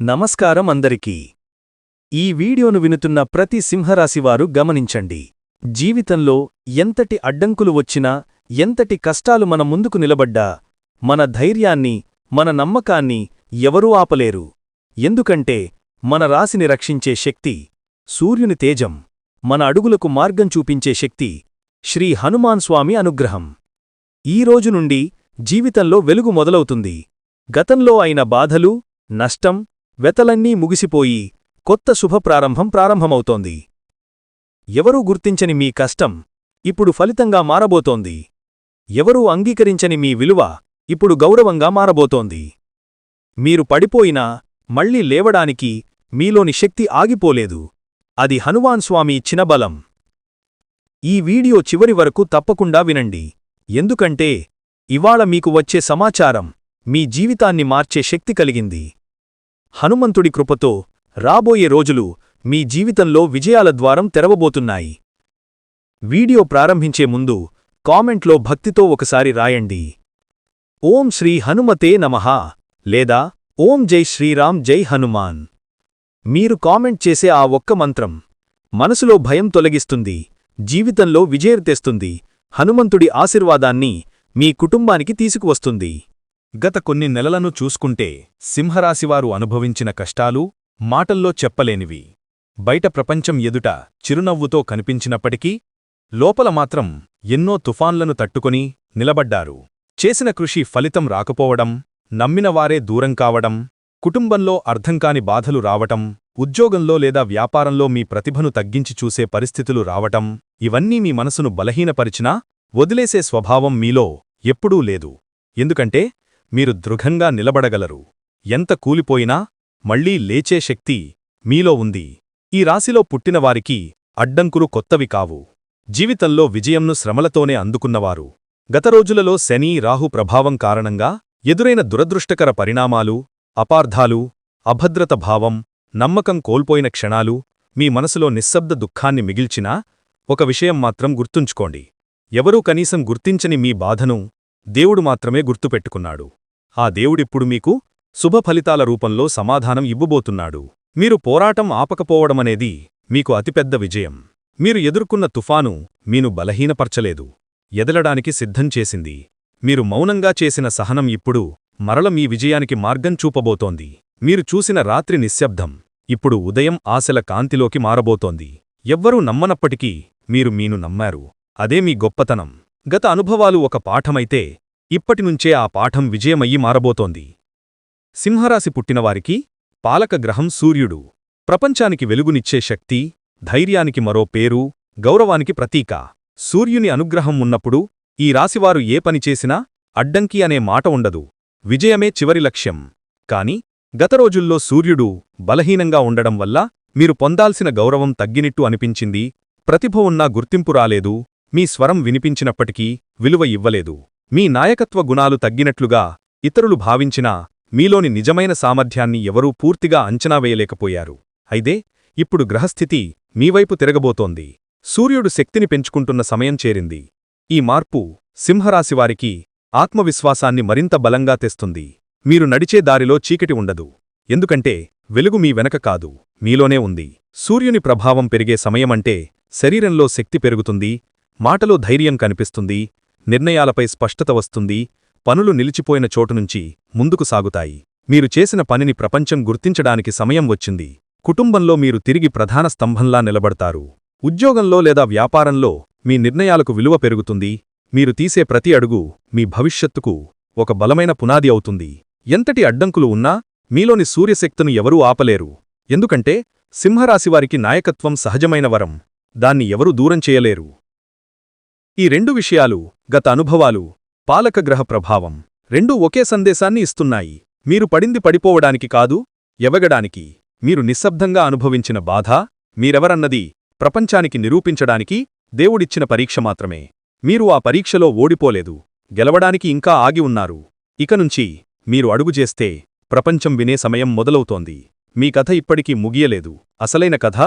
నమస్కారం అందరికీ. ఈ వీడియోను వినుతున్న ప్రతి సింహరాశివారు గమనించండి. జీవితంలో ఎంతటి అడ్డంకులు వచ్చినా ఎంతటి కష్టాలు మన ముందుకు నిలబడ్డా మన ధైర్యాన్ని మన నమ్మకాన్ని ఎవరూ ఆపలేరు. ఎందుకంటే మన రాశిని రక్షించే శక్తి సూర్యుని తేజం మన అడుగులకు మార్గం చూపించే శక్తి శ్రీ హనుమాన్ స్వామి అనుగ్రహం. ఈ రోజు నుండి జీవితంలో వెలుగు మొదలవుతుంది. గతంలో అయిన బాధలు నష్టం వెతలన్నీ ముగిసిపోయి కొత్త శుభప్రారంభం ప్రారంభమవుతోంది. ఎవరూ గుర్తించని మీ కష్టం ఇప్పుడు ఫలితంగా మారబోతోంది. ఎవరూ అంగీకరించని మీ విలువ ఇప్పుడు గౌరవంగా మారబోతోంది. మీరు పడిపోయినా మళ్ళీ లేవడానికి మీలోని శక్తి ఆగిపోలేదు. అది హనుమాన్ స్వామి ఇచ్చిన బలం. ఈ వీడియో చివరి వరకు తప్పకుండా వినండి. ఎందుకంటే ఇవాళ మీకు వచ్చే సమాచారం మీ జీవితాన్ని మార్చే శక్తి కలిగింది. హనుమంతుడి కృపతో రాబోయే రోజులు మీ జీవితంలో విజయాల ద్వారం తెరవబోతున్నాయి. వీడియో ప్రారంభించే ముందు కామెంట్లో భక్తితో ఒకసారి రాయండి. ఓం శ్రీ హనుమతే నమః. లేదా ఓం జై శ్రీరామ్ జై హనుమాన్. మీరు కామెంట్ చేసే ఆ ఒక్క మంత్రం మనసులో భయం తొలగిస్తుంది జీవితంలో విజయం తెస్తుంది హనుమంతుడి ఆశీర్వాదాన్ని మీ కుటుంబానికి తీసుకువస్తుంది. గత కొన్ని నెలలను చూసుకుంటే సింహరాశివారు అనుభవించిన కష్టాలు మాటల్లో చెప్పలేనివి. బయట ప్రపంచం ఎదుట చిరునవ్వుతో కనిపించినప్పటికీ లోపల మాత్రం ఎన్నో తుఫాన్లను తట్టుకొని నిలబడ్డారు. చేసిన కృషి ఫలితం రాకపోవడం నమ్మినవారే దూరం కావడం కుటుంబంలో అర్థంకాని బాధలు రావటం ఉద్యోగంలో లేదా వ్యాపారంలో మీ ప్రతిభను తగ్గించి చూసే పరిస్థితులు రావటం ఇవన్నీ మీ మనసును బలహీనపరిచినా వదిలేసే స్వభావం మీలో ఎప్పుడూ లేదు. ఎందుకంటే మీరు దృఢంగా నిలబడగలరు. ఎంత కూలిపోయినా మళ్ళీ లేచే శక్తి మీలో ఉంది. ఈ రాశిలో పుట్టినవారికి అడ్డంకులు కొత్తవి కావు. జీవితంలో విజయంను శ్రమలతోనే అందుకున్నవారు. గత రోజులలో శని రాహు ప్రభావం కారణంగా ఎదురైన దురదృష్టకర పరిణామాలు అపార్థాలు అభద్రత భావం నమ్మకం కోల్పోయిన క్షణాలు మీ మనసులో నిశ్శబ్ద దుఃఖాన్ని మిగిల్చినా ఒక విషయం మాత్రం గుర్తుంచుకోండి. ఎవరూ కనీసం గుర్తించని మీ బాధను దేవుడు మాత్రమే గుర్తుపెట్టుకున్నాడు. ఆ దేవుడిప్పుడు మీకు శుభ ఫలితాల రూపంలో సమాధానం ఇవ్వబోతున్నాడు. మీరు పోరాటం ఆపకపోవడమనేది మీకు అతిపెద్ద విజయం. మీరు ఎదుర్కొన్న తుఫాను మీను బలహీనపర్చలేదు. ఎదలడానికి సిద్ధం చేసింది. మీరు మౌనంగా చేసిన సహనం ఇప్పుడు మరల మీ విజయానికి మార్గం చూపబోతోంది. మీరు చూసిన రాత్రి నిశ్శబ్దం ఇప్పుడు ఉదయం ఆశల కాంతిలోకి మారబోతోంది. ఎవ్వరూ నమ్మనప్పటికీ మీరు మీను నమ్మారు. అదే మీ గొప్పతనం. గత అనుభవాలు ఒక పాఠమైతే ఇప్పటినుంచే ఆ పాఠం విజయమయ్యి మారబోతోంది. సింహరాశి పుట్టినవారికి పాలకగ్రహం సూర్యుడు. ప్రపంచానికి వెలుగునిచ్చే శక్తి ధైర్యానికి మరో పేరు గౌరవానికి ప్రతీక. సూర్యుని అనుగ్రహం ఉన్నప్పుడు ఈ రాశివారు ఏ పని చేసినా అడ్డంకి అనే మాట ఉండదు. విజయమే చివరి లక్ష్యం. కాని గత రోజుల్లో సూర్యుడు బలహీనంగా ఉండడం వల్ల మీరు పొందాల్సిన గౌరవం తగ్గినిట్టు అనిపించింది. ప్రతిభ ఉన్నా గుర్తింపు రాలేదు. మీ స్వరం వినిపించినప్పటికీ విలువ ఇవ్వలేదు. మీ నాయకత్వ గుణాలు తగ్గినట్లుగా ఇతరులు భావించినా మీలోని నిజమైన సామర్థ్యాన్ని ఎవరూ పూర్తిగా అంచనా వేయలేకపోయారు. అయితే ఇప్పుడు గ్రహస్థితి మీవైపు తిరగబోతోంది. సూర్యుడు శక్తిని పెంచుకుంటున్న సమయం చేరింది. ఈ మార్పు సింహరాశివారికి ఆత్మవిశ్వాసాన్ని మరింత బలంగా తెస్తుంది. మీరు నడిచే దారిలో చీకటి ఉండదు. ఎందుకంటే వెలుగు మీ వెనక కాదు మీలోనే ఉంది. సూర్యుని ప్రభావం పెరిగే సమయమంటే శరీరంలో శక్తి పెరుగుతుంది మాటలో ధైర్యం కనిపిస్తుంది నిర్ణయాలపై స్పష్టత వస్తుంది పనులు నిలిచిపోయిన చోటునుంచి ముందుకు సాగుతాయి. మీరు చేసిన పనిని ప్రపంచం గుర్తించడానికి సమయం వచ్చింది. కుటుంబంలో మీరు తిరిగి ప్రధాన స్తంభంలా నిలబడతారు. ఉద్యోగంలో లేదా వ్యాపారంలో మీ నిర్ణయాలకు విలువ పెరుగుతుంది. మీరు తీసే ప్రతి అడుగు మీ భవిష్యత్తుకు ఒక బలమైన పునాది అవుతుంది. ఎంతటి అడ్డంకులు ఉన్నా మీలోని సూర్యశక్తును ఎవరూ ఆపలేరు. ఎందుకంటే సింహరాశివారికి నాయకత్వం సహజమైన వరం. దాన్ని ఎవరూ దూరం చేయలేరు. ఈ రెండు విషయాలు గత అనుభవాలు పాలకగ్రహ ప్రభావం రెండూ ఒకే సందేశాన్ని ఇస్తున్నాయి. మీరు పడింది పడిపోవడానికి కాదు ఎవగడానికి మీరు నిశ్శబ్దంగా అనుభవించిన బాధ మీరెవరన్నది ప్రపంచానికి నిరూపించడానికి దేవుడిచ్చిన పరీక్ష మాత్రమే. మీరు ఆ పరీక్షలో ఓడిపోలేదు గెలవడానికి ఇంకా ఆగి ఉన్నారు. ఇకనుంచి మీరు అడుగుజేస్తే ప్రపంచం వినే సమయం మొదలవుతోంది. మీ కథ ఇప్పటికీ ముగియలేదు. అసలైన కథ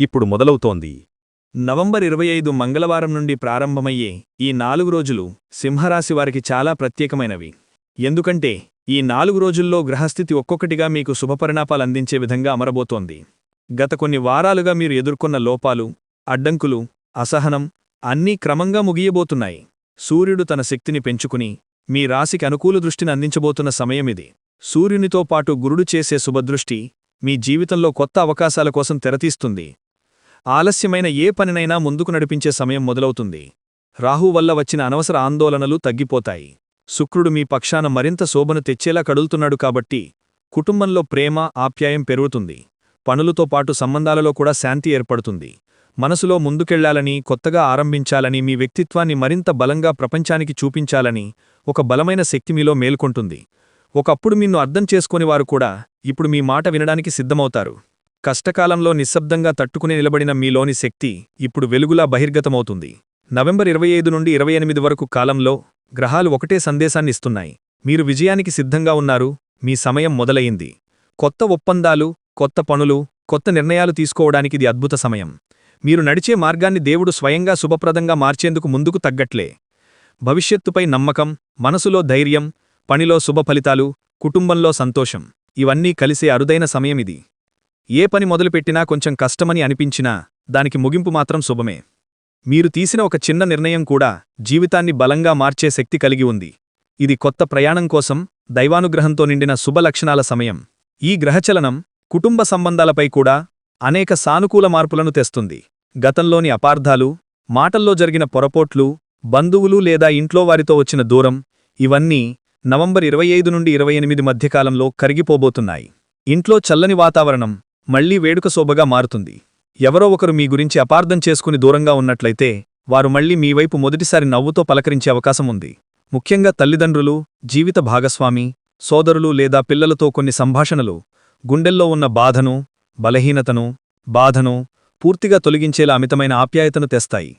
ఇప్పుడు మొదలవుతోంది. నవంబర్ ఇరవై ఐదు మంగళవారం నుండి ప్రారంభమయ్యే ఈ నాలుగు రోజులు సింహరాశివారికి చాలా ప్రత్యేకమైనవి. ఎందుకంటే ఈ నాలుగు రోజుల్లో గ్రహస్థితి ఒక్కొక్కటిగా మీకు శుభపరిణాపాలందించే విధంగా అమరబోతోంది. గత కొన్ని వారాలుగా మీరు ఎదుర్కొన్న లోపాలు అడ్డంకులు అసహనం అన్నీ క్రమంగా ముగియబోతున్నాయి. సూర్యుడు తన శక్తిని పెంచుకుని మీ రాశికి అనుకూల దృష్టిని అందించబోతున్న సమయమిది సూర్యునితో పాటు గురుడు చేసే శుభదృష్టి మీ జీవితంలో కొత్త అవకాశాల కోసం తెరతీస్తుంది. ఆలస్యమైన ఏ పనినైనా ముందుకు నడిపించే సమయం మొదలవుతుంది. రాహు వల్ల వచ్చిన అనవసర ఆందోళనలు తగ్గిపోతాయి. శుక్రుడు మీ పక్షాన మరింత శోభను తెచ్చేలా కడులుతున్నాడు కాబట్టి కుటుంబంలో ప్రేమ ఆప్యాయం పెరుగుతుంది. పనులతో పాటు సంబంధాలలో కూడా శాంతి ఏర్పడుతుంది. మనసులో ముందుకెళ్ళాలని కొత్తగా ఆరంభించాలని మీ వ్యక్తిత్వాన్ని మరింత బలంగా ప్రపంచానికి చూపించాలని ఒక బలమైన శక్తి మీలో మేల్కొంటుంది. ఒకప్పుడు నిన్ను అర్థం చేసుకునేవారు కూడా ఇప్పుడు మీ మాట వినడానికి సిద్ధమవుతారు. కష్టకాలంలో నిశ్శబ్దంగా తట్టుకుని నిలబడిన మీలోని శక్తి ఇప్పుడు వెలుగులా బహిర్గతమవుతుంది. నవంబర్ ఇరవై ఐదు నుండి ఇరవై ఎనిమిది వరకు కాలంలో గ్రహాలు ఒకటే సందేశాన్ని ఇస్తున్నాయి. మీరు విజయానికి సిద్ధంగా ఉన్నారు మీ సమయం మొదలయింది కొత్త ఒప్పందాలు కొత్త పనులు కొత్త నిర్ణయాలు తీసుకోవడానికి ఇది అద్భుత సమయం. మీరు నడిచే మార్గాన్ని దేవుడు స్వయంగా శుభప్రదంగా మార్చేందుకు ముందుకు తగ్గట్లే. భవిష్యత్తుపై నమ్మకం మనసులో ధైర్యం పనిలో శుభ ఫలితాలు కుటుంబంలో సంతోషం ఇవన్నీ కలిసే అరుదైన సమయమిది ఏ పని మొదలుపెట్టినా కొంచెం కష్టమని అనిపించినా దానికి ముగింపు మాత్రం శుభమే. మీరు తీసిన ఒక చిన్న నిర్ణయం కూడా జీవితాన్ని బలంగా మార్చే శక్తి కలిగి ఉంది. ఇది కొత్త ప్రయాణం కోసం దైవానుగ్రహంతో నిండిన శుభలక్షణాల సమయం. ఈ గ్రహచలనం కుటుంబ సంబంధాలపై కూడా అనేక సానుకూల మార్పులను తెస్తుంది. గతంలోని అపార్థాలు మాటల్లో జరిగిన పొరపోట్లు బంధువులు లేదా ఇంట్లో వారితో వచ్చిన దూరం ఇవన్నీ నవంబర్ ఇరవై ఐదు నుండి ఇరవై ఎనిమిది మధ్యకాలంలో కరిగిపోబోతున్నాయి. ఇంట్లో చల్లని వాతావరణం మళ్ళీ వేడుక శోభగా మారుతుంది. ఎవరో ఒకరు మీ గురించి అపార్థం చేసుకుని దూరంగా ఉన్నట్లయితే వారు మళ్ళీ మీ వైపు మొదటిసారి నవ్వుతో పలకరించే అవకాశం ఉంది. ముఖ్యంగా తల్లిదండ్రులు జీవిత భాగస్వామి సోదరులు లేదా పిల్లలతో కొన్ని సంభాషణలు గుండెల్లో ఉన్న బాధను బలహీనతను బాధను పూర్తిగా తొలగించేలా అమితమైన ఆప్యాయతను తెస్తాయి.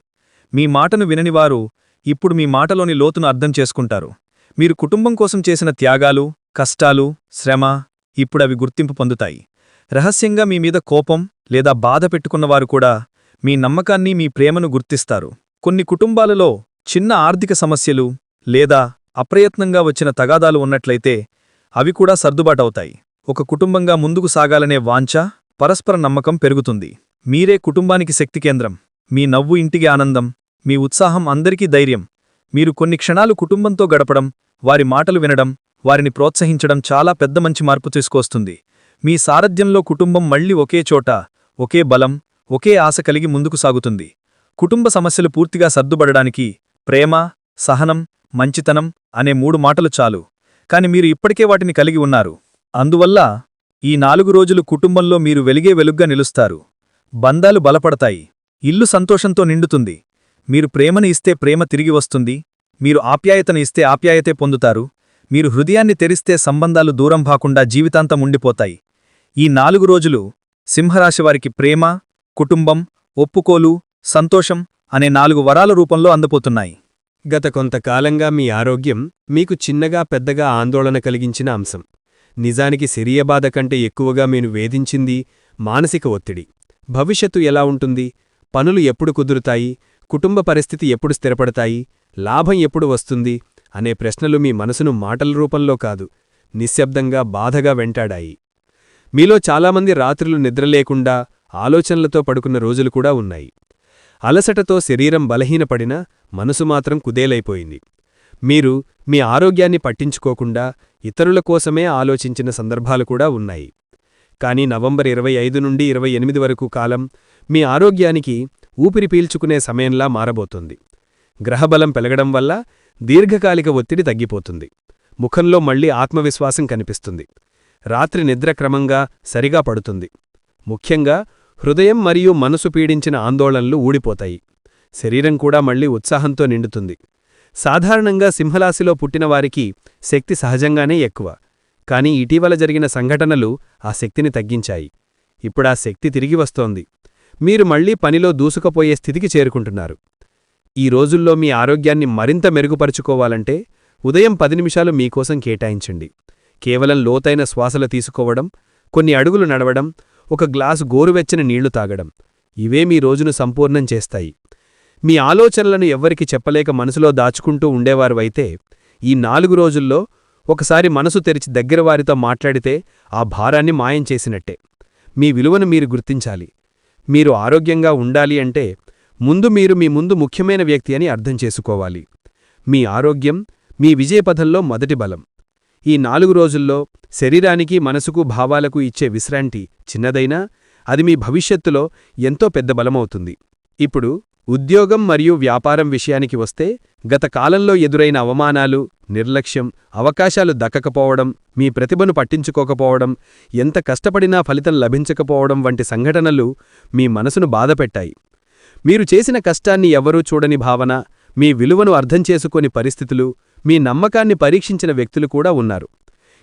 మీ మాటను విననివారు ఇప్పుడు మీ మాటలోని లోతును అర్థం చేసుకుంటారు. మీరు కుటుంబం కోసం చేసిన త్యాగాలు కష్టాలు శ్రమ ఇప్పుడవి గుర్తింపు పొందుతాయి. రహస్యంగా మీ మీద కోపం లేదా బాధ పెట్టుకున్నవారు కూడా మీ నమ్మకాన్ని మీ ప్రేమను గుర్తిస్తారు. కొన్ని కుటుంబాలలో చిన్న ఆర్థిక సమస్యలు లేదా అప్రయత్నంగా వచ్చిన తగాదాలు ఉన్నట్లయితే అవి కూడా సర్దుబాటవుతాయి. ఒక కుటుంబంగా ముందుకు సాగాలనే వాంఛ పరస్పర నమ్మకం పెరుగుతుంది. మీరే కుటుంబానికి శక్తి కేంద్రం. మీ నవ్వు ఇంటికి ఆనందం మీ ఉత్సాహం అందరికీ ధైర్యం. మీరు కొన్ని క్షణాలు కుటుంబంతో గడపడం వారి మాటలు వినడం వారిని ప్రోత్సహించడం చాలా పెద్ద మంచి మార్పు తీసుకొస్తుంది. మీ సారథ్యంలో కుటుంబం మళ్ళీ ఒకే చోట ఒకే బలం ఒకే ఆశ కలిగి ముందుకు సాగుతుంది. కుటుంబ సమస్యలు పూర్తిగా సర్దుబడడానికి ప్రేమ సహనం మంచితనం అనే మూడు మాటలు చాలు. కాని మీరు ఇప్పటికే వాటిని కలిగి ఉన్నారు. అందువల్ల ఈ నాలుగు రోజులు కుటుంబంలో మీరు వెలిగే వెలుగ్గా నిలుస్తారు. బంధాలు బలపడతాయి. ఇల్లు సంతోషంతో నిండుతుంది. మీరు ప్రేమని ఇస్తే ప్రేమ తిరిగి వస్తుంది. మీరు ఆప్యాయతను ఇస్తే ఆప్యాయతే పొందుతారు. మీరు హృదయాన్ని తెరిస్తే సంబంధాలు దూరం భాకుండా జీవితాంతం ఉండిపోతాయి. ఈ నాలుగు రోజులు సింహరాశివారికి ప్రేమ కుటుంబం ఒప్పుకోలు సంతోషం అనే నాలుగు వరాల రూపంలో అందపోతున్నాయి గత కొంతకాలంగా మీ ఆరోగ్యం మీకు చిన్నగా పెద్దగా ఆందోళన కలిగించిన అంశం. నిజానికి శరీర బాధ కంటే ఎక్కువగా మీరు వేధించింది మానసిక ఒత్తిడి. భవిష్యత్తు ఎలా ఉంటుంది? పనులు ఎప్పుడు కుదురుతాయి? కుటుంబ పరిస్థితి ఎప్పుడు స్థిరపడతాయి? లాభం ఎప్పుడు వస్తుంది? అనే ప్రశ్నలు మీ మనసును మాటల రూపంలో కాదు నిశ్శబ్దంగా బాధగా వెంటాడాయి. మీలో చాలామంది రాత్రులు నిద్రలేకుండా ఆలోచనలతో పడుకున్న రోజులు కూడా ఉన్నాయి. అలసటతో శరీరం బలహీనపడినా మనసు మాత్రం కుదేలైపోయింది. మీరు మీ ఆరోగ్యాన్ని పట్టించుకోకుండా ఇతరుల కోసమే ఆలోచించిన సందర్భాలు కూడా ఉన్నాయి. కానీ నవంబర్ ఇరవై ఐదు నుండి ఇరవై ఎనిమిది వరకు కాలం మీ ఆరోగ్యానికి ఊపిరి పీల్చుకునే సమయంలా మారబోతుంది. గ్రహబలం పెరగడం వల్ల దీర్ఘకాలిక ఒత్తిడి తగ్గిపోతుంది. ముఖంలో మళ్ళీ ఆత్మవిశ్వాసం కనిపిస్తుంది. రాత్రి నిద్ర క్రమంగా సరిగా పడుతుంది. ముఖ్యంగా హృదయం మరియు మనసు పీడించిన ఆందోళనలు ఊడిపోతాయి. శరీరం కూడా మళ్ళీ ఉత్సాహంతో నిండుతుంది. సాధారణంగా సింహరాశిలో పుట్టినవారికి శక్తి సహజంగానే ఎక్కువ. కాని ఇటీవల జరిగిన సంఘటనలు ఆ శక్తిని తగ్గించాయి. ఇప్పుడా శక్తి తిరిగి వస్తోంది. మీరు మళ్ళీ పనిలో దూసుకుపోయే స్థితికి చేరుకుంటున్నారు. ఈ రోజుల్లో మీ ఆరోగ్యాన్ని మరింత మెరుగుపరుచుకోవాలంటే ఉదయం పది నిమిషాలు మీకోసం కేటాయించండి. కేవలం లోతైన శ్వాసలు తీసుకోవడం కొన్ని అడుగులు నడవడం ఒక గ్లాసు గోరువెచ్చని నీళ్ళు తాగడం. ఇవే మీ రోజును సంపూర్ణం చేస్తాయి. మీ ఆలోచనలను ఎవ్వరికి చెప్పలేక మనసులో దాచుకుంటూ ఉండేవారువైతే ఈ నాలుగు రోజుల్లో ఒకసారి మనసు తెరిచి దగ్గరవారితో మాట్లాడితే ఆ భారాన్ని మాయం చేసినట్టే. మీ విలువను మీరు గుర్తించాలి. మీరు ఆరోగ్యంగా ఉండాలి అంటే ముందు మీరు మీ ముందు ముఖ్యమైన వ్యక్తి అని అర్థం చేసుకోవాలి. మీ ఆరోగ్యం మీ విజయపథంలో మొదటి బలం. ఈ నాలుగు రోజుల్లో శరీరానికి మనసుకు భావాలకు ఇచ్చే విశ్రాంతి చిన్నదైనా అది మీ భవిష్యత్తులో ఎంతో పెద్ద బలమవుతుంది. ఇప్పుడు ఉద్యోగం మరియు వ్యాపారం విషయానికి వస్తే గత కాలంలో ఎదురైన అవమానాలు నిర్లక్ష్యం అవకాశాలు దక్కకపోవడం మీ ప్రతిభను పట్టించుకోకపోవడం ఎంత కష్టపడినా ఫలితం లభించకపోవడం వంటి సంఘటనలు మీ మనసును బాధపెట్టాయి. మీరు చేసిన కష్టాన్ని ఎవరూ చూడని భావన మీ విలువను అర్థం చేసుకోని పరిస్థితులు మీ నమ్మకాన్ని పరీక్షించిన వ్యక్తులు కూడా ఉన్నారు.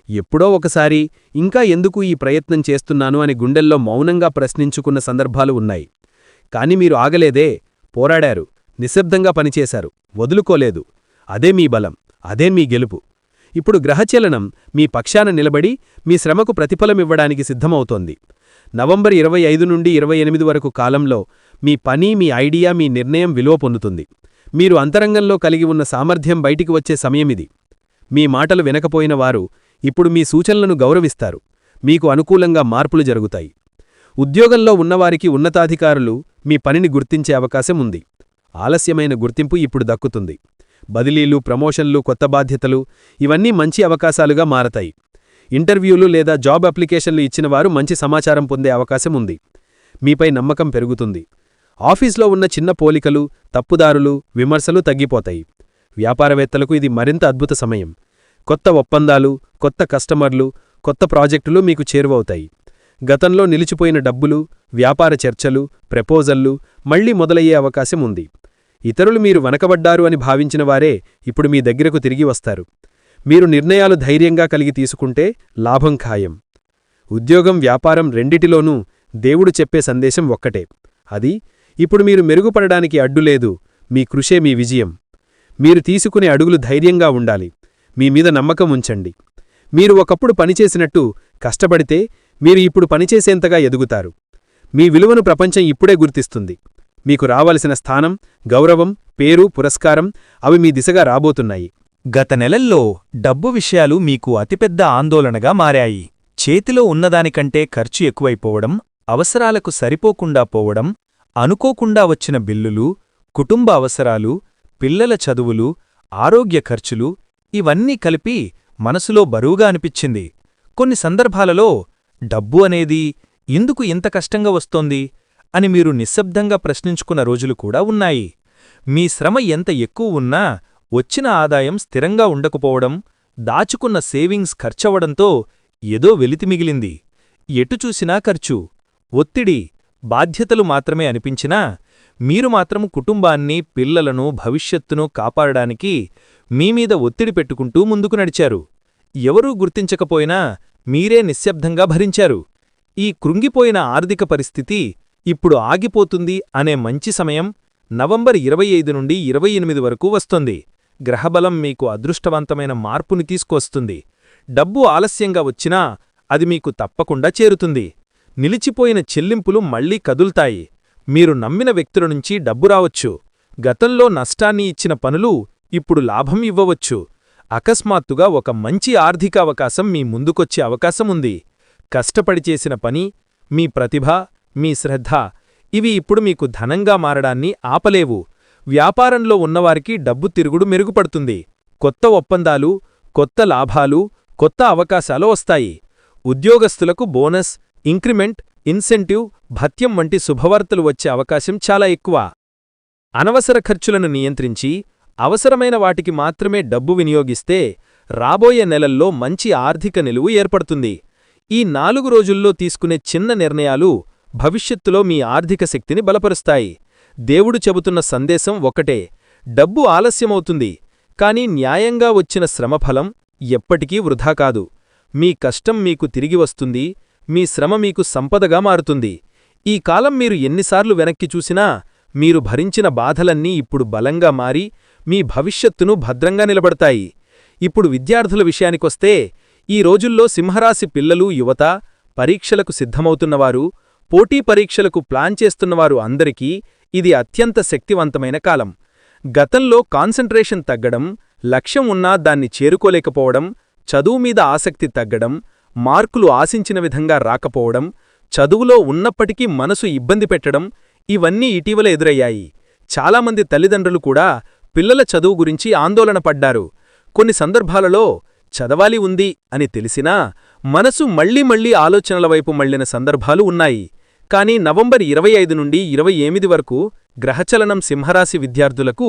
ఎప్పుడో ఒకసారి ఇంకా ఎందుకు ఈ ప్రయత్నం చేస్తున్నాను అని గుండెల్లో మౌనంగా ప్రశ్నించుకున్న సందర్భాలు ఉన్నాయి. కాని మీరు ఆగలేదే పోరాడారు నిశ్శబ్దంగా పనిచేశారు వదులుకోలేదు. అదే మీ బలం అదే మీ గెలుపు. ఇప్పుడు గ్రహచలనం మీ పక్షాన నిలబడి మీ శ్రమకు ప్రతిఫలమివ్వడానికి సిద్ధమవుతోంది. నవంబర్ ఇరవై ఐదు నుండి ఇరవై ఎనిమిది వరకు కాలంలో మీ పని మీ ఐడియా మీ నిర్ణయం విలువ పొందుతుంది. మీరు అంతరంగంలో కలిగి ఉన్న సామర్థ్యం బయటికి వచ్చే సమయమిది. మీ మాటలు వినకపోయిన వారు ఇప్పుడు మీ సూచనలను గౌరవిస్తారు. మీకు అనుకూలంగా మార్పులు జరుగుతాయి. ఉద్యోగంలో ఉన్నవారికి ఉన్నతాధికారులు మీ పనిని గుర్తించే అవకాశం ఉంది. ఆలస్యమైన గుర్తింపు ఇప్పుడు దక్కుతుంది. బదిలీలు ప్రమోషన్లు కొత్త బాధ్యతలు ఇవన్నీ మంచి అవకాశాలుగా మారతాయి. ఇంటర్వ్యూలు లేదా జాబ్ అప్లికేషన్లు ఇచ్చినవారు మంచి సమాచారం పొందే అవకాశం ఉంది. మీపై నమ్మకం పెరుగుతుంది. ఆఫీస్లో ఉన్న చిన్న పోలికలు తప్పుదారులు విమర్శలు తగ్గిపోతాయి. వ్యాపారవేత్తలకు ఇది మరింత అద్భుత సమయం. కొత్త ఒప్పందాలు కొత్త కస్టమర్లు కొత్త ప్రాజెక్టులు మీకు చేరువవుతాయి. గతంలో నిలిచిపోయిన డబ్బులు వ్యాపార చర్చలు ప్రపోజల్లు మళ్ళీ మొదలయ్యే అవకాశం ఉంది. ఇతరులు మీరు వెనకబడ్డారు అని భావించిన వారే ఇప్పుడు మీ దగ్గరకు తిరిగి వస్తారు. మీరు నిర్ణయాలు ధైర్యంగా కలిగి తీసుకుంటే లాభం ఖాయం. ఉద్యోగం వ్యాపారం రెండిటిలోనూ దేవుడు చెప్పే సందేశం ఒక్కటే. అది ఇప్పుడు మీరు మెరుగుపడడానికి అడ్డులేదు మీ కృషే మీ విజయం. మీరు తీసుకునే అడుగులు ధైర్యంగా ఉండాలి. మీ మీద నమ్మకం ఉంచండి. మీరు ఒకప్పుడు పనిచేసినట్టు కష్టపడితే మీరు ఇప్పుడు పనిచేసేంతగా ఎదుగుతారు. మీ విలువను ప్రపంచం ఇప్పుడే గుర్తిస్తుంది. మీకు రావలసిన స్థానం గౌరవం పేరు పురస్కారం అవి మీ దిశగా రాబోతున్నాయి. గత నెలల్లో డబ్బు విషయాలు మీకు అతిపెద్ద ఆందోళనగా మారాయి. చేతిలో ఉన్నదానికంటే ఖర్చు ఎక్కువైపోవడం అవసరాలకు సరిపోకుండా పోవడం అనుకోకుండా వచ్చిన బిల్లులు కుటుంబ అవసరాలు పిల్లల చదువులు ఆరోగ్య ఖర్చులు ఇవన్నీ కలిపి మనసులో బరువుగా అనిపించింది. కొన్ని సందర్భాలలో డబ్బు అనేది ఎందుకు ఇంత కష్టంగా వస్తోంది అని మీరు నిశ్శబ్దంగా ప్రశ్నించుకున్న రోజులు కూడా ఉన్నాయి. మీ శ్రమ ఎంత ఎక్కువ ఉన్నా వచ్చిన ఆదాయం స్థిరంగా ఉండకపోవడం దాచుకున్న సేవింగ్స్ ఖర్చవడంతో ఏదో వెలితి మిగిలింది. ఎటు చూసినా ఖర్చు ఒత్తిడి బాధ్యతలు మాత్రమే అనిపించినా మీరు మాత్రం కుటుంబాన్ని పిల్లలను భవిష్యత్తును కాపాడడానికి మీమీద ఒత్తిడి పెట్టుకుంటూ ముందుకు నడిచారు. ఎవరూ గుర్తించకపోయినా మీరే నిశ్శబ్దంగా భరించారు. ఈ కృంగిపోయిన ఆర్థిక పరిస్థితి ఇప్పుడు ఆగిపోతుంది అనే మంచి సమయం నవంబర్ ఇరవై ఐదు నుండి ఇరవై ఎనిమిది వరకు వస్తుంది. గ్రహబలం మీకు అదృష్టవంతమైన మార్పుని తీసుకొస్తుంది. డబ్బు ఆలస్యంగా వచ్చినా అది మీకు తప్పకుండా చేరుతుంది. నిలిచిపోయిన చెల్లింపులు మళ్ళీ కదుల్తాయి. మీరు నమ్మిన వ్యక్తుల నుంచి డబ్బు రావచ్చు. గతంలో నష్టాన్ని ఇచ్చిన పనులు ఇప్పుడు లాభం ఇవ్వవచ్చు. అకస్మాత్తుగా ఒక మంచి ఆర్థిక అవకాశం మీ ముందుకొచ్చే అవకాశముంది కష్టపడి చేసిన పని మీ ప్రతిభ మీ శ్రద్ధ ఇవి ఇప్పుడు మీకు ధనంగా మారడాన్ని ఆపలేవు. వ్యాపారంలో ఉన్నవారికి డబ్బు తిరుగుడు మెరుగుపడుతుంది. కొత్త ఒప్పందాలు కొత్త లాభాలు కొత్త అవకాశాలు వస్తాయి. ఉద్యోగస్తులకు బోనస్ ఇంక్రిమెంట్ ఇన్సెంటివ్ భత్యం వంటి శుభవార్తలు వచ్చే అవకాశం చాలా ఎక్కువ. అనవసర ఖర్చులను నియంత్రించి అవసరమైన వాటికి మాత్రమే డబ్బు వినియోగిస్తే రాబోయే నెలల్లో మంచి ఆర్థిక నిలువు ఏర్పడుతుంది. ఈ నాలుగు రోజుల్లో తీసుకునే చిన్న నిర్ణయాలు భవిష్యత్తులో మీ ఆర్థిక శక్తిని బలపరుస్తాయి. దేవుడు చెబుతున్న సందేశం ఒకటే డబ్బు ఆలస్యమవుతుంది కాని న్యాయంగా వచ్చిన శ్రమఫలం ఎప్పటికీ వృధా కాదు. మీ కష్టం మీకు తిరిగి వస్తుంది మీ శ్రమ మీకు సంపదగా మారుతుంది. ఈ కాలం మీరు ఎన్నిసార్లు వెనక్కి చూసినా మీరు భరించిన బాధలన్నీ ఇప్పుడు బలంగా మారి మీ భవిష్యత్తును భద్రంగా నిలబడతాయి. ఇప్పుడు విద్యార్థుల విషయానికొస్తే ఈ రోజుల్లో సింహరాశి పిల్లలు యువత పరీక్షలకు సిద్ధమవుతున్నవారు పోటీ పరీక్షలకు ప్లాన్ చేస్తున్నవారు అందరికీ ఇది అత్యంత శక్తివంతమైన కాలం. గతంలో కాన్సంట్రేషన్ తగ్గడం లక్ష్యం ఉన్నా దాన్ని చేరుకోలేకపోవడం చదువు మీద ఆసక్తి తగ్గడం మార్కులు ఆశించిన విధంగా రాకపోవడం చదువులో ఉన్నప్పటికీ మనసు ఇబ్బంది పెట్టడం ఇవన్నీ ఇటీవల ఎదురయ్యాయి. చాలామంది తల్లిదండ్రులు కూడా పిల్లల చదువు గురించి ఆందోళన పడ్డారు. కొన్ని సందర్భాలలో చదవాలి ఉంది అని తెలిసినా మనసు మళ్ళీ మళ్ళీ ఆలోచనల వైపు మళ్ళిన సందర్భాలు ఉన్నాయి. కానీ నవంబర్ ఇరవై ఐదు నుండి ఇరవై ఎనిమిది వరకు గ్రహచలనం సింహరాశి విద్యార్థులకు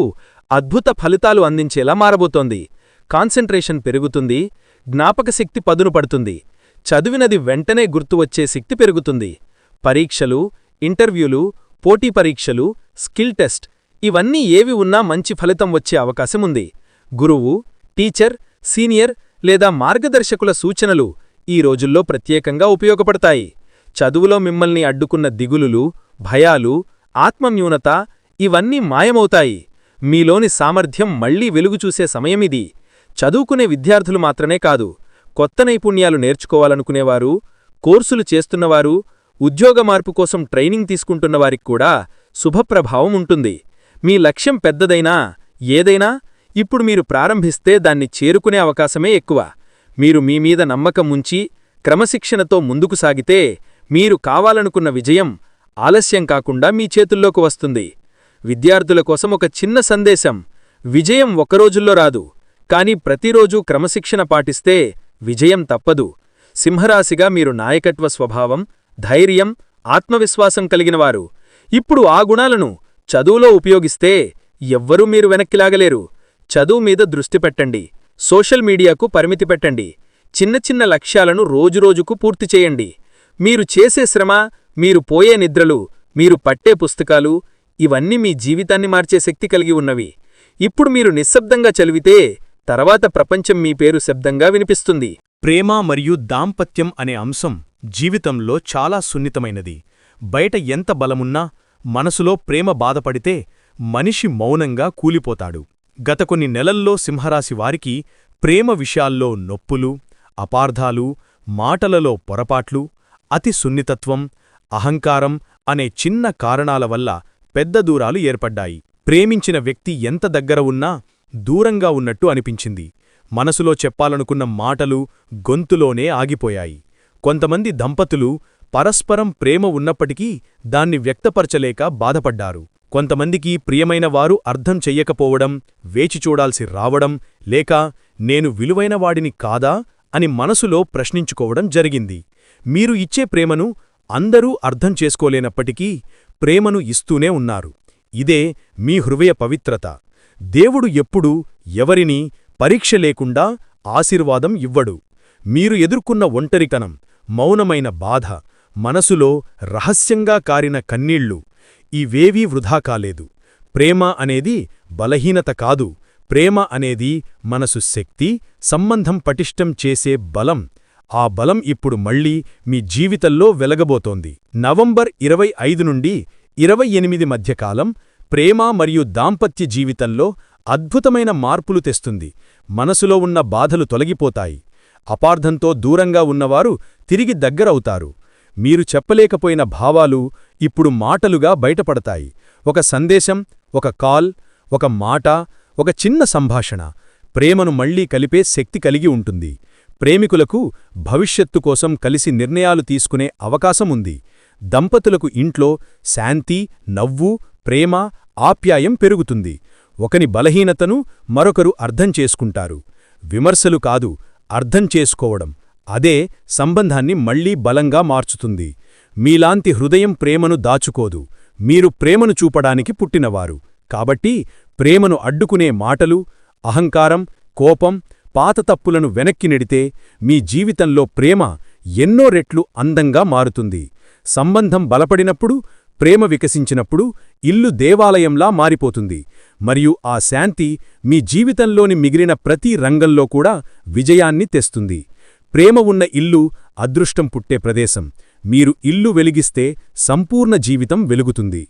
అద్భుత ఫలితాలు అందించేలా మారబోతోంది. కాన్సంట్రేషన్ పెరుగుతుంది జ్ఞాపకశక్తి పదును పడుతుంది. చదివినది వెంటనే గుర్తువచ్చే శక్తి పెరుగుతుంది. పరీక్షలు ఇంటర్వ్యూలు పోటీ పరీక్షలు స్కిల్ టెస్ట్ ఇవన్నీ ఏవి ఉన్నా మంచి ఫలితం వచ్చే అవకాశముంది. గురువు టీచర్ సీనియర్ లేదా మార్గదర్శకుల సూచనలు ఈ రోజుల్లో ప్రత్యేకంగా ఉపయోగపడతాయి. చదువులో మిమ్మల్ని అడ్డుకున్న దిగులులు భయాలు ఆత్మన్యూనత ఇవన్నీ మాయమవుతాయి. మీలోని సామర్థ్యం మళ్ళీ వెలుగుచూసే సమయమిది. చదువుకునే విద్యార్థులు మాత్రమే కాదు కొత్త నైపుణ్యాలు నేర్చుకోవాలనుకునేవారు కోర్సులు చేస్తున్నవారు ఉద్యోగ మార్పు కోసం ట్రైనింగ్ తీసుకుంటున్నవారికి కూడా శుభప్రభావం ఉంటుంది. మీ లక్ష్యం పెద్దదైనా ఏదైనా ఇప్పుడు మీరు ప్రారంభిస్తే దాన్ని చేరుకునే అవకాశమే ఎక్కువ. మీరు మీ మీద నమ్మకం ఉంచి క్రమశిక్షణతో ముందుకు సాగితే మీరు కావాలనుకున్న విజయం ఆలస్యం కాకుండా మీ చేతుల్లోకి వస్తుంది. విద్యార్థుల కోసం ఒక చిన్న సందేశం విజయం ఒకరోజుల్లో రాదు కానీ ప్రతిరోజూ క్రమశిక్షణ పాటిస్తే విజయం తప్పదు. సింహరాశిగా మీరు నాయకత్వ స్వభావం ధైర్యం ఆత్మవిశ్వాసం కలిగినవారు. ఇప్పుడు ఆ గుణాలను చదువులో ఉపయోగిస్తే ఎవ్వరూ మీరు వెనక్కిలాగలేరు చదువు మీద దృష్టి పెట్టండి. సోషల్ మీడియాకు పరిమితి పెట్టండి. చిన్న చిన్న లక్ష్యాలను రోజురోజుకు పూర్తి చేయండి. మీరు చేసే శ్రమ మీరు పోయే నిద్రలు మీరు పట్టే పుస్తకాలు ఇవన్నీ మీ జీవితాన్ని మార్చే శక్తి కలిగి ఉన్నవి. ఇప్పుడు మీరు నిశ్శబ్దంగా చదివితే తర్వాత ప్రపంచం మీ పేరు శబ్దంగా వినిపిస్తుంది. ప్రేమ మరియు దాంపత్యం అనే అంశం జీవితంలో చాలా సున్నితమైనది. బయట ఎంత బలమున్నా మనసులో ప్రేమ బాధపడితే మనిషి మౌనంగా కూలిపోతాడు. గత కొన్ని నెలల్లో సింహరాశి వారికి ప్రేమ విషయాల్లో నొప్పులు అపార్థాలు మాటలలో పొరపాట్లు అతి సున్నితత్వం అహంకారం అనే చిన్న కారణాల వల్ల పెద్ద దూరాలు ఏర్పడ్డాయి. ప్రేమించిన వ్యక్తి ఎంత దగ్గర ఉన్నా దూరంగా ఉన్నట్టు అనిపించింది. మనసులో చెప్పాలనుకున్న మాటలు గొంతులోనే ఆగిపోయాయి. కొంతమంది దంపతులు పరస్పరం ప్రేమ ఉన్నప్పటికీ దాన్ని వ్యక్తపరచలేక బాధపడ్డారు. కొంతమందికి ప్రియమైన వారు అర్థం చెయ్యకపోవడం వేచి చూడాల్సి రావడం లేక నేను విలువైనవాడిని కాదా అని మనసులో ప్రశ్నించుకోవడం జరిగింది. మీరు ఇచ్చే ప్రేమను అందరూ అర్థం చేసుకోలేనప్పటికీ ప్రేమను ఇస్తూనే ఉన్నారు. ఇదే మీ హృదయ పవిత్రత. దేవుడు ఎప్పుడూ ఎవరినీ పరీక్ష లేకుండా ఆశీర్వాదం ఇవ్వడు. మీరు ఎదుర్కొన్న ఒంటరితనం మౌనమైన బాధ మనసులో రహస్యంగా కారిన కన్నీళ్ళు ఇవేవీ వృధా కాలేదు. ప్రేమ అనేది బలహీనత కాదు. ప్రేమ అనేది మనసు శక్తి సంబంధం పటిష్టం చేసే బలం. ఆ బలం ఇప్పుడు మళ్ళీ మీ జీవితంలో వెలగబోతోంది. నవంబర్ ఇరవై ఐదు నుండి ఇరవై ఎనిమిది మధ్యకాలం ప్రేమ మరియు దాంపత్య జీవితంలో అద్భుతమైన మార్పులు తెస్తుంది. మనసులో ఉన్న బాధలు తొలగిపోతాయి. అపార్థంతో దూరంగా ఉన్నవారు తిరిగి దగ్గరవుతారు. మీరు చెప్పలేకపోయిన భావాలు ఇప్పుడు మాటలుగా బయటపడతాయి. ఒక సందేశం ఒక కాల్ ఒక మాట ఒక చిన్న సంభాషణ ప్రేమను మళ్ళీ కలిపే శక్తి కలిగి ఉంటుంది. ప్రేమికులకు భవిష్యత్తు కోసం కలిసి నిర్ణయాలు తీసుకునే అవకాశముంది దంపతులకు ఇంట్లో శాంతి నవ్వు ప్రేమ ఆప్యాయం పెరుగుతుంది. ఒకని బలహీనతను మరొకరు అర్థం చేసుకుంటారు. విమర్శలు కాదు అర్థం చేసుకోవడం. అదే సంబంధాన్ని మళ్ళీ బలంగా మార్చుతుంది. మీలాంటి హృదయం ప్రేమను దాచుకోదు. మీరు ప్రేమను చూపడానికి పుట్టినవారు. కాబట్టి ప్రేమను అడ్డుకునే మాటలు అహంకారం కోపం పాత తప్పులను వెనక్కి నెడితే మీ జీవితంలో ప్రేమ ఎన్నో రెట్లు అందంగా మారుతుంది. సంబంధం బలపడినప్పుడు ప్రేమ వికసించినప్పుడు ఇల్లు దేవాలయంలా మారిపోతుంది. మరియు ఆ శాంతి మీ జీవితంలోని మిగిలిన ప్రతి రంగంలో కూడా విజయాన్ని తెస్తుంది. ప్రేమ ఉన్న ఇల్లు అదృష్టం పుట్టే ప్రదేశం. మీరు ఇల్లు వెలిగిస్తే సంపూర్ణ జీవితం వెలుగుతుంది.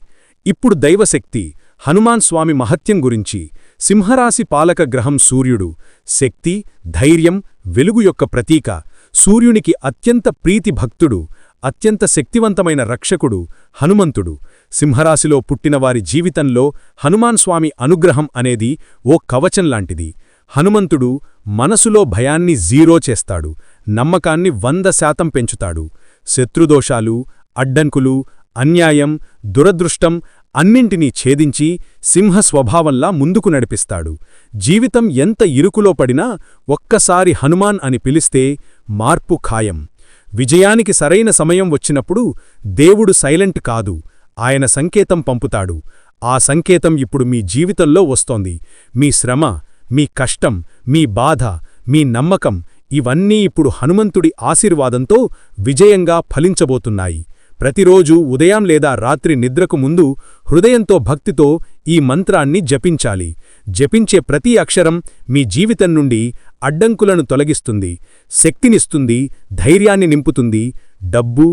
ఇప్పుడు దైవశక్తి హనుమాన్ స్వామి మహత్యం గురించి. సింహరాశి పాలక గ్రహం సూర్యుడు. శక్తి ధైర్యం వెలుగు యొక్క ప్రతీక. సూర్యునికి అత్యంత ప్రీతి భక్తుడు. అత్యంత శక్తివంతమైన రక్షకుడు హనుమంతుడు. సింహరాశిలో పుట్టినవారి జీవితంలో హనుమాన్ స్వామి అనుగ్రహం అనేది ఓ కవచంలాంటిది హనుమంతుడు మనసులో భయాన్ని జీరో చేస్తాడు. నమ్మకాన్ని వంద శాతం పెంచుతాడు. శత్రుదోషాలు అడ్డంకులు అన్యాయం దురదృష్టం అన్నింటినీ ఛేదించి సింహ స్వభావంలా ముందుకు నడిపిస్తాడు. జీవితం ఎంత ఇరుకులో పడినా ఒక్కసారి హనుమాన్ అని పిలిస్తే మార్పు ఖాయం. విజయానికి సరైన సమయం వచ్చినప్పుడు దేవుడు సైలెంట్ కాదు ఆయన సంకేతం పంపుతాడు. ఆ సంకేతం ఇప్పుడు మీ జీవితంలో వస్తోంది. మీ శ్రమ మీ కష్టం మీ బాధ మీ నమ్మకం ఇవన్నీ ఇప్పుడు హనుమంతుడి ఆశీర్వాదంతో విజయంగా ఫలించబోతున్నాయి. ప్రతిరోజూ ఉదయం లేదా రాత్రి నిద్రకు ముందు హృదయంతో భక్తితో ఈ మంత్రాన్ని జపించాలి. జపించే ప్రతి అక్షరం మీ జీవితం నుండి అడ్డంకులను తొలగిస్తుంది శక్తినిస్తుంది ధైర్యాన్ని నింపుతుంది. డబ్బు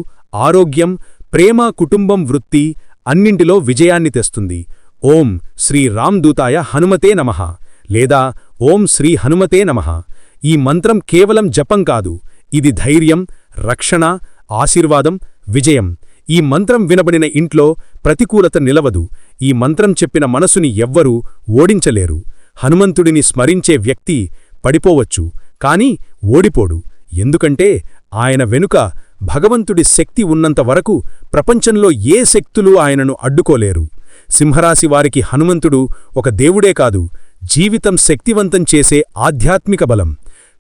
ఆరోగ్యం ప్రేమ కుటుంబం వృత్తి అన్నింటిలో విజయాన్ని తెస్తుంది. ఓం శ్రీ రామ్దూతాయ హనుమతే నమః. లేదా ఓం శ్రీ హనుమతే నమః. ఈ మంత్రం కేవలం జపం కాదు ఇది ధైర్యం రక్షణ ఆశీర్వాదం విజయం. ఈ మంత్రం వినబడిన ఇంట్లో ప్రతికూలత నిలవదు ఈ మంత్రం చెప్పిన మనసుని ఎవ్వరూ ఓడించలేరు. హనుమంతుడిని స్మరించే వ్యక్తి పడిపోవచ్చు కాని ఓడిపోడు. ఎందుకంటే ఆయన వెనుక భగవంతుడి శక్తి ఉన్నంత వరకు ప్రపంచంలో ఏ శక్తులు ఆయనను అడ్డుకోలేరు. సింహరాశి వారికి హనుమంతుడు ఒక దేవుడే కాదు జీవితం శక్తివంతం చేసే ఆధ్యాత్మిక బలం.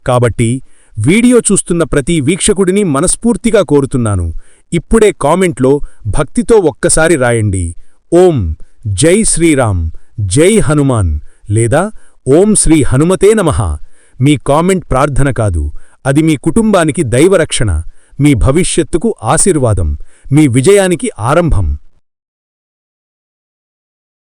కాబట్టి వీడియో చూస్తున్న ప్రతి వీక్షకుడిని మనస్ఫూర్తిగా కోరుతున్నాను. ఇప్పుడే కామెంట్లో భక్తితో ఒక్కసారి రాయండి. ఓం జై శ్రీరామ్ జై హనుమాన్ లేదా ఓం శ్రీ హనుమతే నమః. మీ కామెంట్ ప్రార్థన కాదు అది మీ కుటుంబానికి దైవరక్షణ మీ భవిష్యత్తుకు ఆశీర్వాదం మీ విజయానికి ఆరంభం.